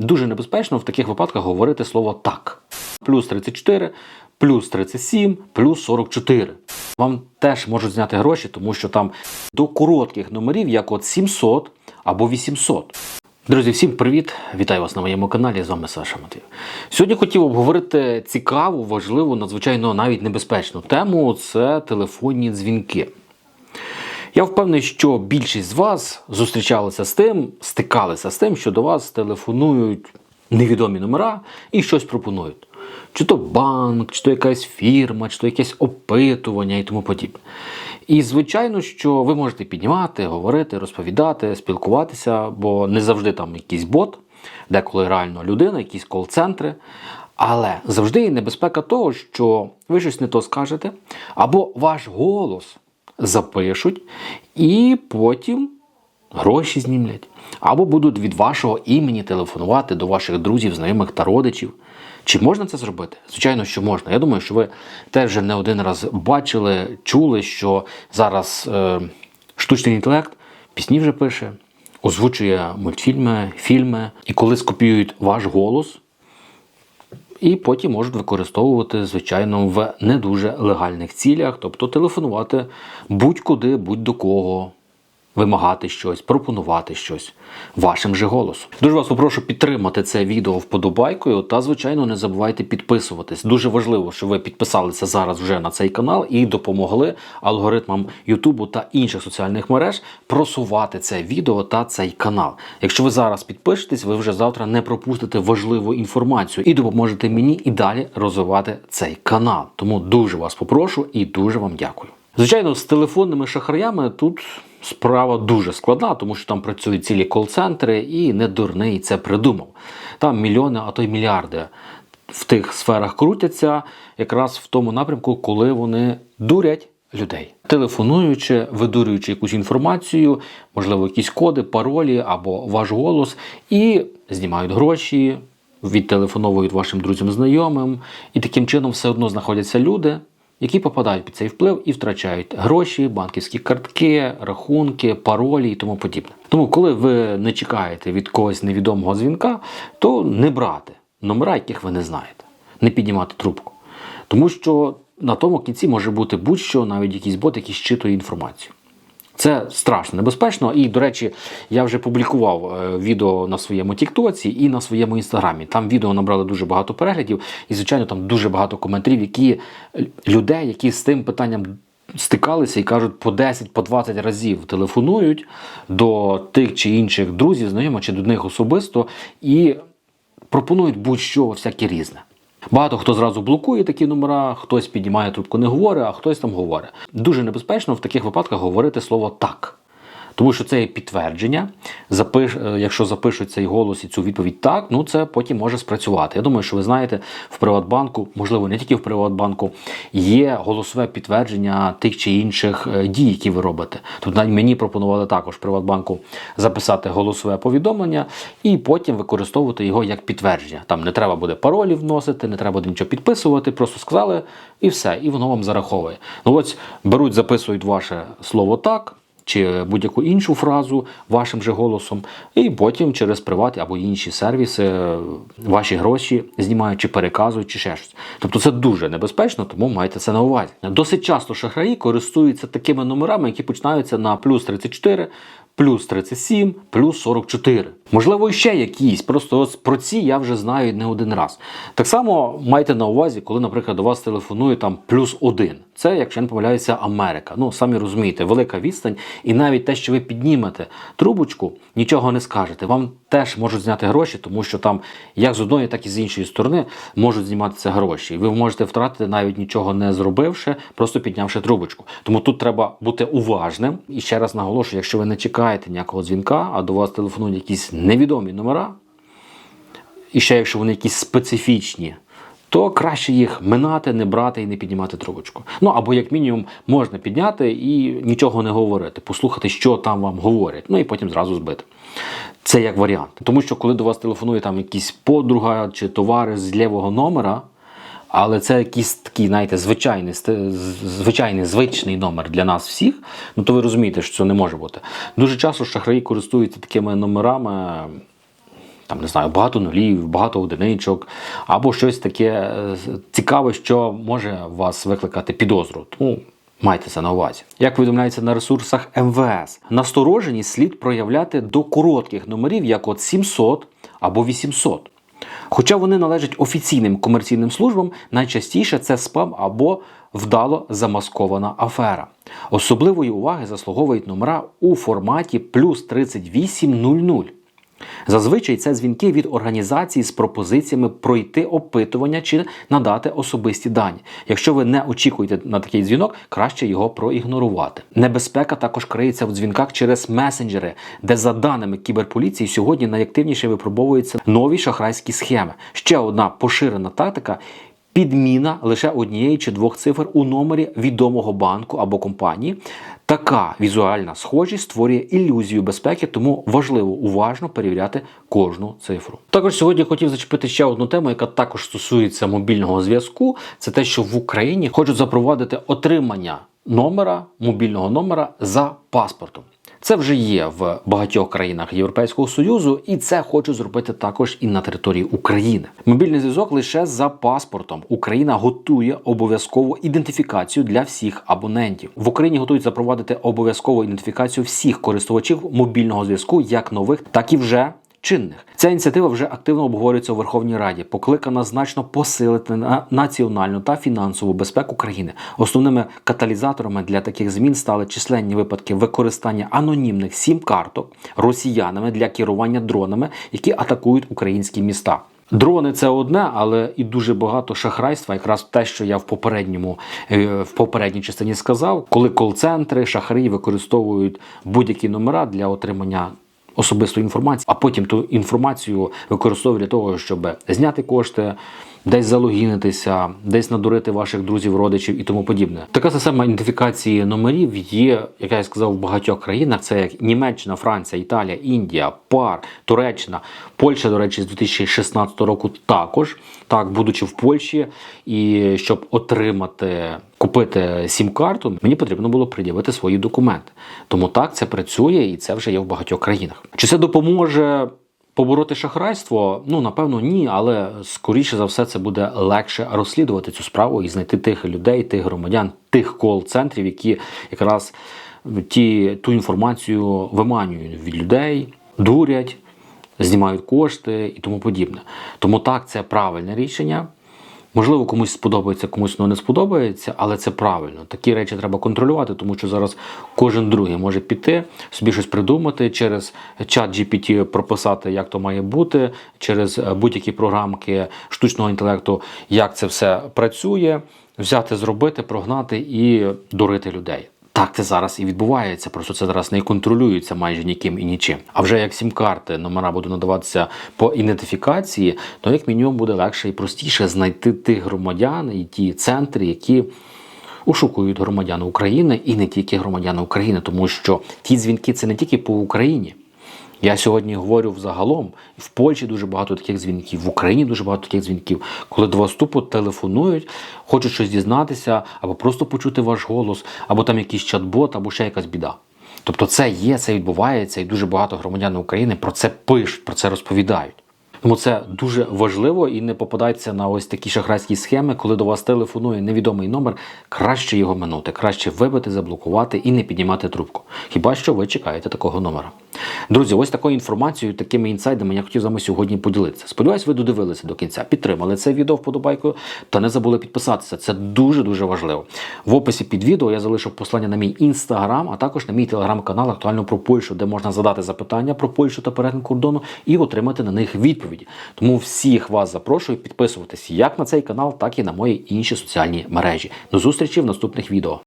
дуже небезпечно в таких випадках говорити слово так. Плюс 34, плюс 37, плюс 44. Вам теж можуть зняти гроші, тому що там до коротких номерів, як от 700 або 800. Друзі, всім привіт! Вітаю вас на моєму каналі. З вами Саша Матвій. Сьогодні хотів обговорити цікаву, важливу, надзвичайно навіть небезпечну тему це телефонні дзвінки. Я впевнений, що більшість з вас зустрічалися з тим, стикалися з тим, що до вас телефонують невідомі номера і щось пропонують. Чи то банк, чи то якась фірма, чи то якесь опитування і тому подібне. І звичайно, що ви можете піднімати, говорити, розповідати, спілкуватися, бо не завжди там якийсь бот, деколи реально людина, якісь кол-центри. Але завжди є небезпека того, що ви щось не то скажете, або ваш голос запишуть і потім гроші знімлять. Або будуть від вашого імені телефонувати до ваших друзів, знайомих та родичів. Чи можна це зробити? Звичайно, що можна. Я думаю, що ви теж вже не один раз бачили, чули, що зараз е, штучний інтелект пісні вже пише, озвучує мультфільми, фільми, і коли скопіюють ваш голос, і потім можуть використовувати, звичайно, в не дуже легальних цілях, тобто телефонувати будь-куди, будь-до кого, вимагати щось, пропонувати щось вашим же голосом. Дуже вас попрошу підтримати це відео вподобайкою та, звичайно, не забувайте підписуватись. Дуже важливо, що ви підписалися зараз вже на цей канал і допомогли алгоритмам Ютубу та інших соціальних мереж просувати це відео та цей канал. Якщо ви зараз підпишетесь, ви вже завтра не пропустите важливу інформацію і допоможете мені і далі розвивати цей канал. Тому дуже вас попрошу і дуже вам дякую. Звичайно, з телефонними шахраями тут справа дуже складна, тому що там працюють цілі кол-центри, і не дурний це придумав. Там мільйони, а то й мільярди в тих сферах крутяться, якраз в тому напрямку, коли вони дурять людей, телефонуючи, видурюючи якусь інформацію, можливо, якісь коди, паролі або ваш голос, і знімають гроші, відтелефоновують вашим друзям, знайомим, і таким чином все одно знаходяться люди які попадають під цей вплив і втрачають гроші, банківські картки, рахунки, паролі і тому подібне. Тому, коли ви не чекаєте від когось невідомого дзвінка, то не брати номера, яких ви не знаєте, не піднімати трубку. Тому що на тому кінці може бути будь-що, навіть якийсь бот, який щитує інформацію. Це страшно небезпечно. І, до речі, я вже публікував е, відео на своєму Тіктоці і на своєму інстаграмі. Там відео набрали дуже багато переглядів, і, звичайно, там дуже багато коментарів, які людей, які з тим питанням. Стикалися і кажуть, по 10 по 20 разів телефонують до тих чи інших друзів, знайомих чи до них особисто, і пропонують будь-що всяке різне. Багато хто зразу блокує такі номера, хтось піднімає трубку, не говорить, а хтось там говорить. Дуже небезпечно в таких випадках говорити слово так. Тому що це є підтвердження. Запиш, е, якщо запишуть цей голос і цю відповідь так, ну це потім може спрацювати. Я думаю, що ви знаєте, в Приватбанку, можливо, не тільки в Приватбанку, є голосове підтвердження тих чи інших е, дій, які ви робите. Тут навіть мені пропонували також в Приватбанку записати голосове повідомлення і потім використовувати його як підтвердження. Там не треба буде паролі вносити, не треба буде нічого підписувати, просто сказали і все, і воно вам зараховує. Ну ось беруть, записують ваше слово так чи будь-яку іншу фразу вашим же голосом, і потім через приват або інші сервіси ваші гроші знімають чи переказують, чи ще щось. Тобто це дуже небезпечно, тому майте це на увазі. Досить часто шахраї користуються такими номерами, які починаються на плюс 34, плюс 37, плюс 44. Можливо, ще якісь. Просто про ці я вже знаю не один раз. Так само майте на увазі, коли, наприклад, до вас телефонує там плюс один. Це, якщо не помиляюся, Америка. Ну, самі розумієте, велика відстань. І навіть те, що ви піднімете трубочку, нічого не скажете. Вам теж можуть зняти гроші, тому що там як з одної, так і з іншої сторони можуть зніматися гроші. І ви можете втратити навіть нічого не зробивши, просто піднявши трубочку. Тому тут треба бути уважним. І ще раз наголошую, якщо ви не чекаєте ніякого дзвінка, а до вас телефонують якісь невідомі номера, і ще якщо вони якісь специфічні, то краще їх минати, не брати і не піднімати трубочку. Ну або, як мінімум, можна підняти і нічого не говорити, послухати, що там вам говорять, ну і потім зразу збити. Це як варіант. Тому що, коли до вас телефонує там якийсь подруга чи товариш з лівого номера, але це якийсь такий, знаєте, звичайний звичайний звичний номер для нас всіх, ну то ви розумієте, що це не може бути. Дуже часто шахраї користуються такими номерами там не знаю, багато нулів, багато одиничок, або щось таке е, цікаве, що може вас викликати підозру. Тому майте це на увазі. Як повідомляється на ресурсах МВС, настороженість слід проявляти до коротких номерів, як от 700 або 800. Хоча вони належать офіційним комерційним службам, найчастіше це спам або вдало замаскована афера. Особливої уваги заслуговують номера у форматі плюс 3800. Зазвичай це дзвінки від організації з пропозиціями пройти опитування чи надати особисті дані. Якщо ви не очікуєте на такий дзвінок, краще його проігнорувати. Небезпека також криється в дзвінках через месенджери, де за даними кіберполіції сьогодні найактивніше випробовуються нові шахрайські схеми. Ще одна поширена тактика. Підміна лише однієї чи двох цифр у номері відомого банку або компанії. Така візуальна схожість створює ілюзію безпеки, тому важливо уважно перевіряти кожну цифру. Також сьогодні хотів зачепити ще одну тему, яка також стосується мобільного зв'язку. Це те, що в Україні хочуть запровадити отримання номера мобільного номера за паспортом. Це вже є в багатьох країнах Європейського Союзу, і це хочуть зробити також і на території України. Мобільний зв'язок лише за паспортом. Україна готує обов'язкову ідентифікацію для всіх абонентів. В Україні готують запровадити обов'язкову ідентифікацію всіх користувачів мобільного зв'язку, як нових, так і вже чинних. Ця ініціатива вже активно обговорюється у Верховній Раді, покликана значно посилити на національну та фінансову безпеку країни. Основними каталізаторами для таких змін стали численні випадки використання анонімних сім-карток росіянами для керування дронами, які атакують українські міста. Дрони це одне, але і дуже багато шахрайства, якраз те, що я в попередньому е, в попередній частині сказав, коли кол-центри, шахраї використовують будь-які номера для отримання особистої інформацію, а потім ту інформацію використовує для того, щоб зняти кошти, десь залогінитися, десь надурити ваших друзів, родичів і тому подібне. Така система ідентифікації номерів є, як я сказав, в багатьох країнах. Це як Німеччина, Франція, Італія, Індія, ПАР, Туреччина, Польща, до речі, з 2016 року також. Так, будучи в Польщі, і щоб отримати. Купити сім-карту, мені потрібно було пред'явити свої документи. Тому так це працює і це вже є в багатьох країнах. Чи це допоможе побороти шахрайство? Ну напевно, ні, але скоріше за все це буде легше розслідувати цю справу і знайти тих людей, тих громадян, тих кол-центрів, які якраз ті ту інформацію виманюють від людей, дурять, знімають кошти і тому подібне. Тому так, це правильне рішення. Можливо, комусь сподобається, комусь воно не сподобається, але це правильно. Такі речі треба контролювати, тому що зараз кожен другий може піти, собі щось придумати, через чат GPT прописати, як то має бути, через будь-які програмки штучного інтелекту, як це все працює, взяти, зробити, прогнати і дурити людей. Так це зараз і відбувається, просто це зараз не контролюється майже ніким і нічим. А вже як сім-карти номера будуть надаватися по ідентифікації, то як мінімум буде легше і простіше знайти тих громадян і ті центри, які ошукують громадян України і не тільки громадян України, тому що ті дзвінки це не тільки по Україні. Я сьогодні говорю взагалом, в Польщі дуже багато таких дзвінків, в Україні дуже багато таких дзвінків, коли до вас тупо телефонують, хочуть щось дізнатися, або просто почути ваш голос, або там якийсь чат-бот, або ще якась біда. Тобто це є, це відбувається, і дуже багато громадян України про це пишуть, про це розповідають. Тому це дуже важливо і не попадайтеся на ось такі шахрайські схеми, коли до вас телефонує невідомий номер, краще його минути, краще вибити, заблокувати і не піднімати трубку. Хіба що ви чекаєте такого номера? Друзі, ось такою інформацією, такими інсайдами я хотів з вами сьогодні поділитися. Сподіваюсь, ви додивилися до кінця, підтримали це відео вподобайкою та не забули підписатися. Це дуже дуже важливо. В описі під відео я залишив послання на мій інстаграм, а також на мій телеграм-канал актуально про Польщу, де можна задати запитання про Польщу та перетин кордону і отримати на них відповіді. Тому всіх вас запрошую підписуватись як на цей канал, так і на мої інші соціальні мережі. До зустрічі в наступних відео.